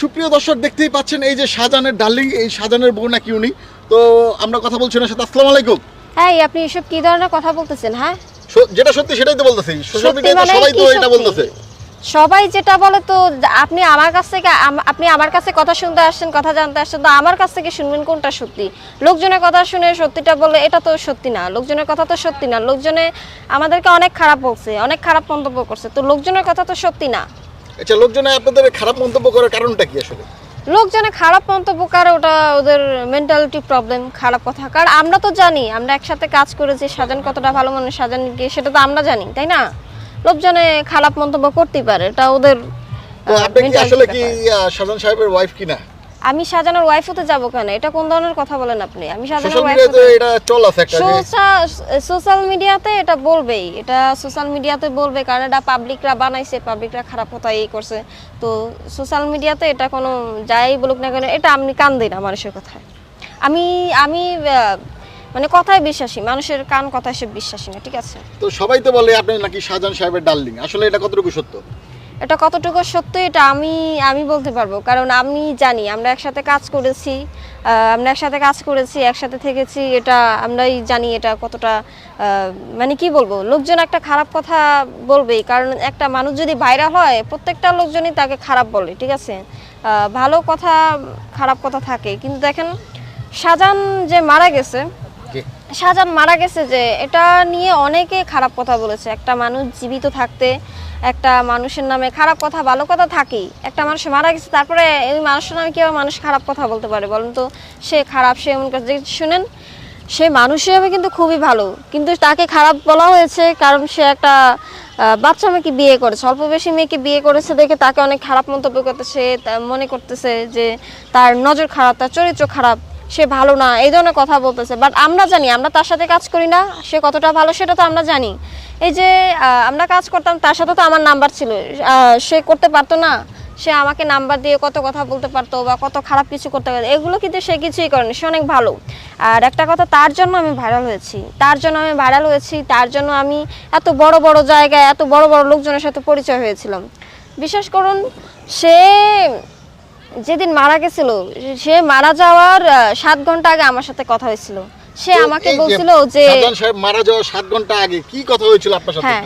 সুপ্রিয় দর্শক দেখতেই পাচ্ছেন এই যে শাহজাহানের ডার্লিং এই শাহজাহানের বউ নাকি উনি। তো আমরা কথা বলছি ওনার সাথে। আসসালামু আলাইকুম। হ্যাঁ আপনি এসব কি ধরনের কথা বলতেছেন হ্যাঁ? যেটা সত্যি সেটাই তো বলতেছি। সোশ্যাল মিডিয়াতে সবাই তো এটা বলতেছে। সবাই যেটা বলে তো আপনি আমার কাছ থেকে আপনি আমার কাছে কথা শুনতে আসছেন কথা জানতে আসছেন তো আমার কাছ থেকে শুনবেন কোনটা সত্যি? লোকজনের কথা শুনে সত্যিটা বলে এটা তো সত্যি না। লোকজনের কথা তো সত্যি না। লোকজনে আমাদেরকে অনেক খারাপ বলছে অনেক খারাপ মন্তব্য করছে। তো লোকজনের কথা তো সত্যি না। আচ্ছা লোকজনে আপনাদের খারাপ মন্তব্য করার কারণটা কি আসলে? লোকজনে খারাপ মন্তব্য করে ওটা ওদের মেন্টালিটি প্রবলেম খারাপ কথা। কারণ আমরা তো জানি আমরা একসাথে কাজ করেছি সাজান কতটা ভালো মনে সাজান গিয়ে সেটা তো আমরা জানি তাই না? লোকজনে খারাপ মন্তব্য করতেই পারে এটা ওদের আপনি কি আসলে কি সাজান সাহেবের ওয়াইফ কিনা? আমি সাজানোর ওয়াইফ হতে যাব কেন? এটা কোন ধরনের কথা বলেন আপনি? আমি সাজানোর ওয়াইফ এটা চল আছে একটা সোশ্যাল মিডিয়াতে এটা বলবেই। এটা সোশ্যাল মিডিয়াতে বলবে কারণ এটা পাবলিকরা বানাইছে পাবলিকরা খারাপ কথা এই করছে। তো সোশ্যাল মিডিয়াতে এটা কোনো যাই বলুক না কেন এটা আপনি কান দিন না মানুষের কথায়। আমি আমি মানে কথায় বিশ্বাসী মানুষের কান কথায় সে বিশ্বাসী না ঠিক আছে? তো সবাই তো বলে আপনি নাকি শাহজাহান সাহেবের ডার্লিং। আসলে এটা কতটুকু সত্য? এটা কতটুকু সত্য এটা আমি আমি বলতে পারব। কারণ আমি জানি আমরা একসাথে কাজ করেছি আমরা একসাথে কাজ করেছি একসাথে থেকেছি এটা আমরাই জানি এটা কতটা মানে কি বলব লোকজন একটা খারাপ কথা বলবেই। কারণ একটা মানুষ যদি ভাইরাল হয় প্রত্যেকটা লোকজনই তাকে খারাপ বলে ঠিক আছে? ভালো কথা খারাপ কথা থাকে। কিন্তু দেখেন শাহজাহান যে মারা গেছে? শাহজাহান মারা গেছে যে এটা নিয়ে অনেকে খারাপ কথা বলেছে। একটা মানুষ জীবিত থাকতে একটা মানুষের নামে খারাপ কথা, ভালো কথা থাকেই। একটা মানুষ মারা গেছে, তারপরে এই মানুষের নামে কেউ মানুষ খারাপ কথা বলতে পারে? বলুন তো, সে খারাপ, সে এমন কাজ শুনেন, সে মানুষ হিসেবে কিন্তু খুবই ভালো। কিন্তু তাকে খারাপ বলা হয়েছে কারণ সে একটা বাচ্চা মেয়েকে বিয়ে করেছে। অল্প বেশি মেয়েকে বিয়ে করেছে দেখে তাকে অনেক খারাপ মন্তব্য করতেছে মনে করতেছে যে তার নজর খারাপ, তার চরিত্র খারাপ। সে ভালো না, এই ধরনের কথা বলতেছে। বাট আমরা জানি, আমরা তার সাথে কাজ করি না, সে কতটা ভালো সেটা তো আমরা জানি। এই যে আমরা কাজ করতাম, তার সাথে তো আমার নাম্বার ছিল। সে করতে পারতো না, সে আমাকে নাম্বার দিয়ে কত কথা বলতে পারতো বা কত খারাপ কিছু করতে পারতো। এগুলো কিন্তু সে কিছুই করেনি, সে অনেক ভালো। আর একটা কথা, তার জন্য আমি ভাইরাল হয়েছি। তার জন্য আমি ভাইরাল হয়েছি, তার জন্য আমি এত বড় বড় জায়গায়, এত বড় বড় লোকজনের সাথে পরিচয় হয়েছিলাম। বিশ্বাস করুন, সে যেদিন মারা গেছিল সে মারা যাওয়ার সাত ঘণ্টা আগে আমার সাথে কথা হয়েছিল। সে আমাকে বলছিল যে সাজান সাহেব মারা যাওয়ার সাত ঘণ্টা আগে কি কথা হয়েছিল আপনার সাথে? হ্যাঁ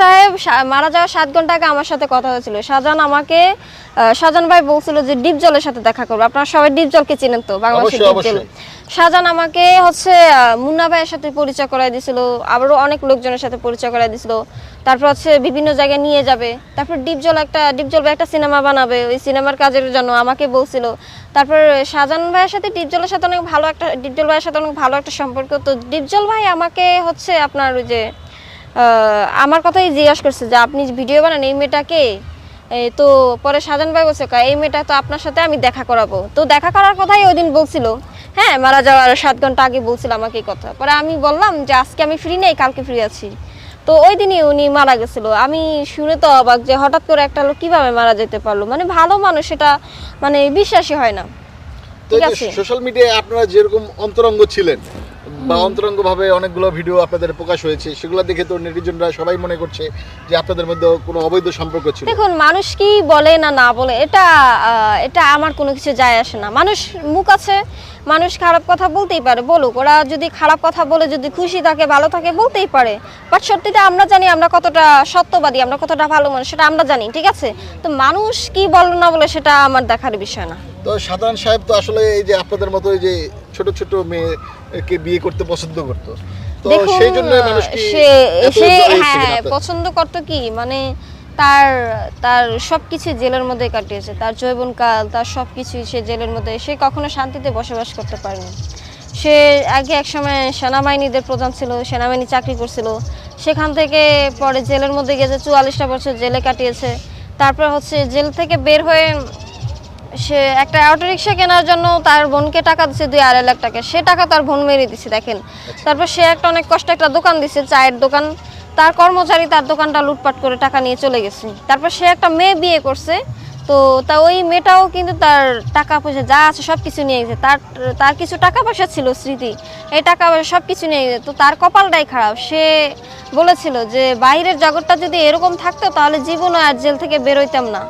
সাহেব মারা যাওয়ার সাত ঘণ্টা আগে আমার সাথে কথা হয়েছিল। শাহজাহান আমাকে আহ, শাহজাহান ভাই বলছিল যে ডিপ জলের সাথে দেখা করব। আপনারা সবাই ডিপ জলকে চিনেন তো বাংলাদেশের অবশ্যই, শাহজাহান আমাকে হচ্ছে মুন্না ভাইয়ের সাথে পরিচয় করাই দিছিল আবারও অনেক লোকজনের সাথে পরিচয় করাই দিছিল। তারপর হচ্ছে বিভিন্ন জায়গায় নিয়ে যাবে। তারপর ডিপজল একটা ডিপজল ভাই একটা সিনেমা বানাবে। ওই সিনেমার কাজের জন্য আমাকে বলছিল। তারপর শাহজাহান ভাইয়ের সাথে ডিপজলের সাথে অনেক ভালো একটা ডিপজল ভাইয়ের সাথে অনেক ভালো একটা সম্পর্ক। তো ডিপজল ভাই আমাকে হচ্ছে আপনার ওই যে আমার কথাই জিজ্ঞাসা করছে যে আপনি ভিডিও বানান এই মেয়েটাকে তো পরে সাজান ভাই বলছে "কা, এই মেয়েটা তো আপনার সাথে আমি দেখা করাবো। তো দেখা করার কথাই ওই দিন বলছিল। হ্যাঁ মারা যাওয়ার সাত ঘণ্টা আগে বলছিল আমাকে এই কথা। পরে আমি বললাম যে আজকে আমি ফ্রি নেই কালকে ফ্রি আছি। তো ওই দিনই উনি মারা গেছিল। আমি শুনে তো অবাক যে হঠাৎ করে একটা লোক কীভাবে মারা যেতে পারল? মানে ভালো মানুষ এটা মানে বিশ্বাসই হয় না। ঠিক আছে? সোশ্যাল মিডিয়ায় আপনারা যেরকম অন্তরঙ্গ ছিলেন বা অন্তরঙ্গ ভাবে অনেকগুলো ভিডিও আপনাদের প্রকাশ হয়েছে সেগুলো দেখে তো নেটিজনরা সবাই মনে করছে যে আপনাদের মধ্যে কোনো অবৈধ সম্পর্ক ছিল। দেখুন মানুষ কি বলে না না বলে এটা এটা আমার কোনো কিছু যায় আসে না। মানুষ মুখ আছে মানুষ খারাপ কথা বলতেই পারে বলুক। ওরা যদি খারাপ কথা বলে যদি খুশি থাকে ভালো থাকে বলতেই পারে। বাট সত্যিটা আমরা জানি আমরা কতটা সত্যবাদী আমরা কতটা ভালো মানুষ সেটা আমরা জানি ঠিক আছে? তো মানুষ কি বলে না বলে সেটা আমার দেখার বিষয় না। তো সাধারণ সাহেব তো আসলে এই যে আপনাদের মতো এই যে ছোট ছোট মেয়েকে বিয়ে করতে পছন্দ করতো। তো দেখুন সেই জন্য মানুষ সে হ্যাঁ পছন্দ করতো কি? মানে তার তার সবকিছু জেলের মধ্যে কাটিয়েছে। তার যৌবনকাল, তার সবকিছু সে জেলের মধ্যে, সে কখনো শান্তিতে বসবাস করতে পারেনি। সে আগে এক সময় সেনাবাহিনীদের প্রধান ছিল, সেনাবাহিনী চাকরি করছিল। সেখান থেকে পরে জেলের মধ্যে গেছে চুয়াল্লিশটা বছর জেলে কাটিয়েছে। তারপর হচ্ছে জেল থেকে বের হয়ে সে একটা অটো রিক্সা কেনার জন্য তার বোনকে টাকা দিচ্ছে দুই আড়াই লাখ টাকা। সে টাকা তার বোন মেরে দিচ্ছে দেখেন। তারপর সে একটা অনেক কষ্ট একটা দোকান দিচ্ছে চায়ের দোকান। তার কর্মচারী তার দোকানটা লুটপাট করে টাকা নিয়ে চলে গেছে। তারপর সে একটা মেয়ে বিয়ে করছে। তো তা ওই মেয়েটাও কিন্তু তার টাকা পয়সা যা আছে সব কিছু নিয়ে গেছে। তার তার কিছু টাকা পয়সা ছিল স্মৃতি। এই টাকা পয়সা সব কিছু নিয়ে গেছে। তো তার কপালটাই খারাপ। সে বলেছিল যে, বাইরের জগৎটা যদি এরকম থাকতো, তাহলে জীবনও আর জেল থেকে বেরোইতাম না।